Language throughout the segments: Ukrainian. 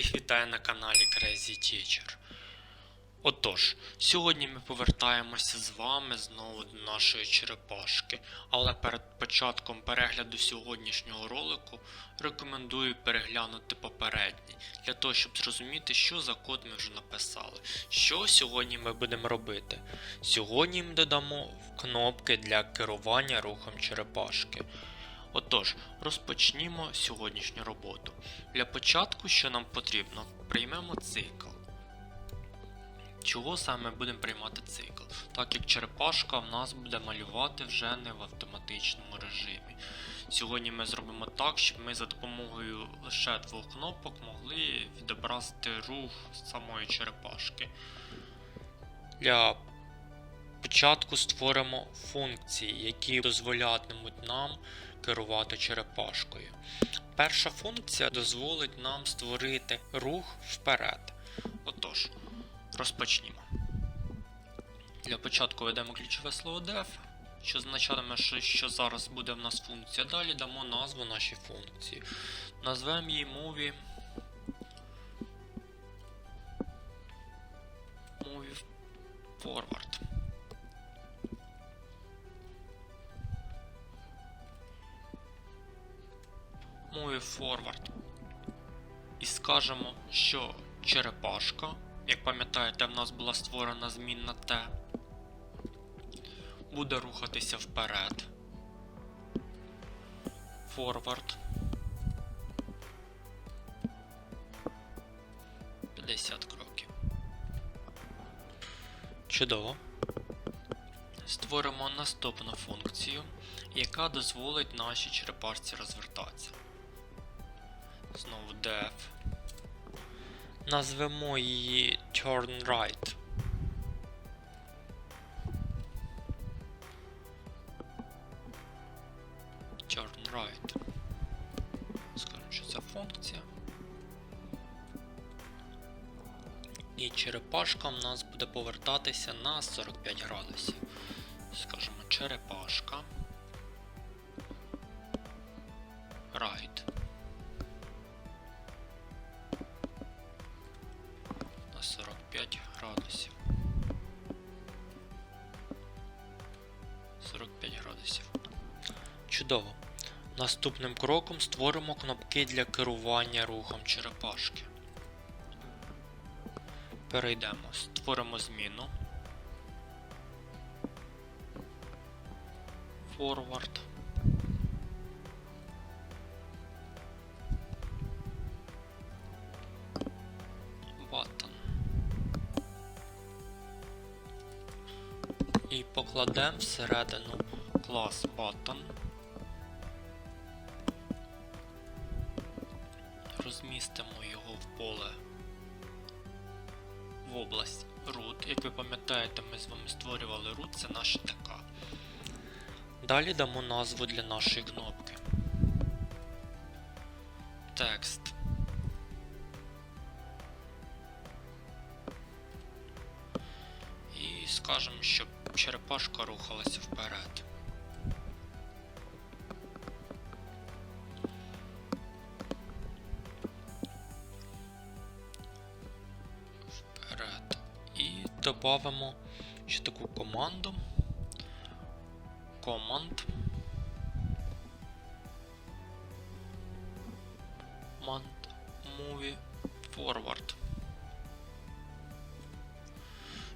Всіх вітаю на каналі Crazy Teacher. Отож, сьогодні ми повертаємося з вами знову до нашої черепашки, але перед початком перегляду сьогоднішнього ролику рекомендую переглянути попередній, для того, щоб зрозуміти, що за код ми вже написали. Що сьогодні ми будемо робити? Сьогодні ми додамо кнопки для керування рухом черепашки. Отож, розпочнімо сьогоднішню роботу. Для початку, що нам потрібно, приймемо цикл. Чого саме будемо приймати цикл? Так як черепашка в нас буде малювати вже не в автоматичному режимі. Сьогодні ми зробимо так, щоб ми за допомогою лише двох кнопок могли відобразити рух самої черепашки. Для початку створимо функції, які дозволятимуть нам керувати черепашкою. Перша функція дозволить нам створити рух вперед. Отож, розпочнімо. Для початку ведемо ключове слово def, що означатиме, що, зараз буде в нас функція. Далі дамо назву нашій функції. Назвемо її. Movie forward. Move forward. І скажемо, що черепашка, як пам'ятаєте, в нас була створена змінна T, буде рухатися вперед. Forward. 50 кроків. Чудово. Створимо наступну функцію, яка дозволить нашій черепашці розвертатися. Знову def. Назвемо її turn right. Turn right. Скажемо, що це функція. І черепашка в нас буде повертатися на 45 градусів. Скажемо черепашка. Right. Чудово. Наступним кроком створимо кнопки для керування рухом черепашки. Перейдемо, створимо зміну. Forward. Button. І покладемо всередину клас button. Розмістимо його в поле в область root. Як ви пам'ятаєте, ми з вами створювали root, це наше ТК. Далі дамо назву для нашої кнопки. Текст. І скажемо, щоб черепашка рухалася. Вперед. Додамо ще таку команду. Command. Command Movie Forward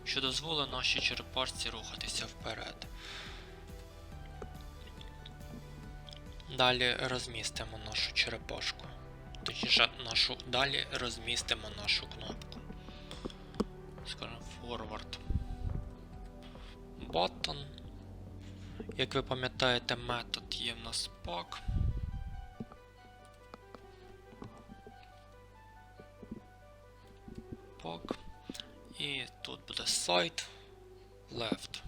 що дозволить нашій черепашці рухатися вперед. Далі розмістимо нашу черепашку. Точніше, нашу, далі розмістимо нашу кнопку. Скажемо forward button. Як ви пам'ятаєте, метод є в нас pack. Pack. І тут буде side left.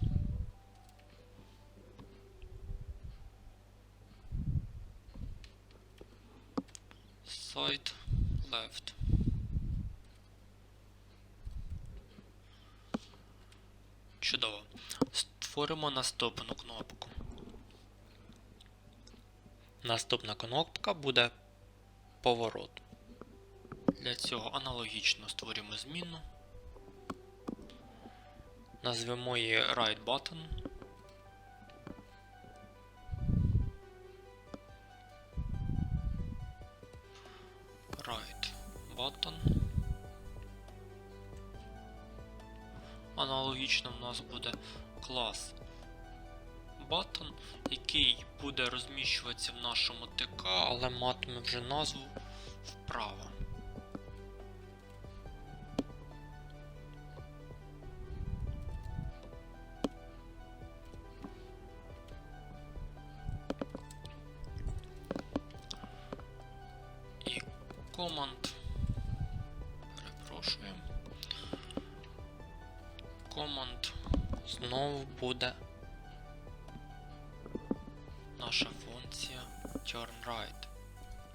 Side left. Чудово. Створимо наступну кнопку. Наступна кнопка буде поворот. Для цього аналогічно створюємо зміну. Назвемо її Right Button. Right Button. Аналогічно в нас буде клас Button, який буде розміщуватися в нашому ТК, але матиме вже назву вправо. І команд. Перепрошую. Команд знову буде наша функція turn right,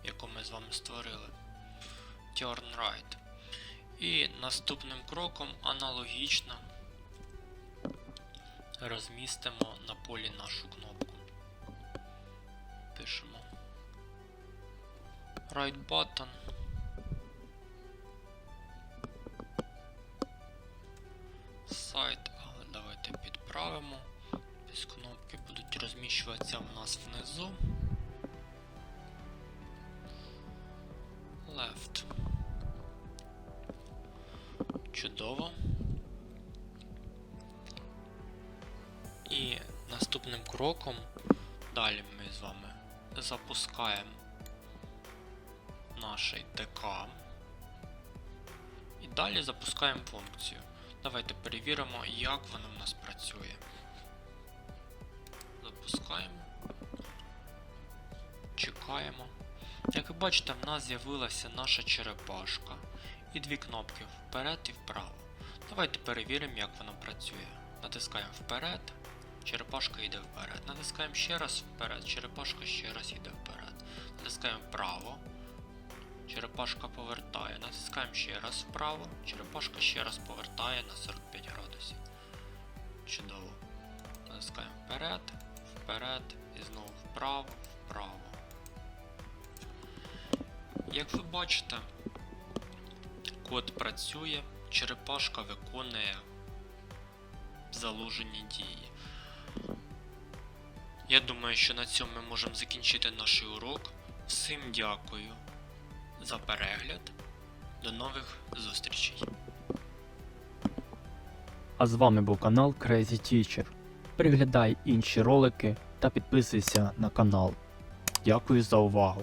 яку ми з вами створили. Turn right. І наступним кроком аналогічно розмістимо на полі нашу кнопку. Пишемо right button. Розміщуватися в нас внизу. Left. Чудово. І наступним кроком далі ми з вами запускаємо наш ТК. І далі запускаємо функцію. Давайте перевіримо, як вона в нас працює. Запускаємо. Чекаємо. Як ви бачите, в нас з'явилася наша черепашка і дві кнопки вперед і вправо. Давайте перевіримо, як вона працює. Натискаємо вперед, черепашка йде вперед. Натискаємо ще раз вперед, черепашка ще раз йде вперед. Натискаємо вправо. Черепашка повертає. Натискаємо ще раз вправо. Черепашка ще раз повертає на 45 градусів. Чудово. Натискаємо вперед, вперед і знову вправо, вправо. Як ви бачите, код працює, черепашка виконує заложені дії. Я думаю, що на цьому ми можемо закінчити наш урок. Всім дякую за перегляд. До нових зустрічей. А з вами був канал Crazy Teacher. Переглядай інші ролики та підписуйся на канал. Дякую за увагу!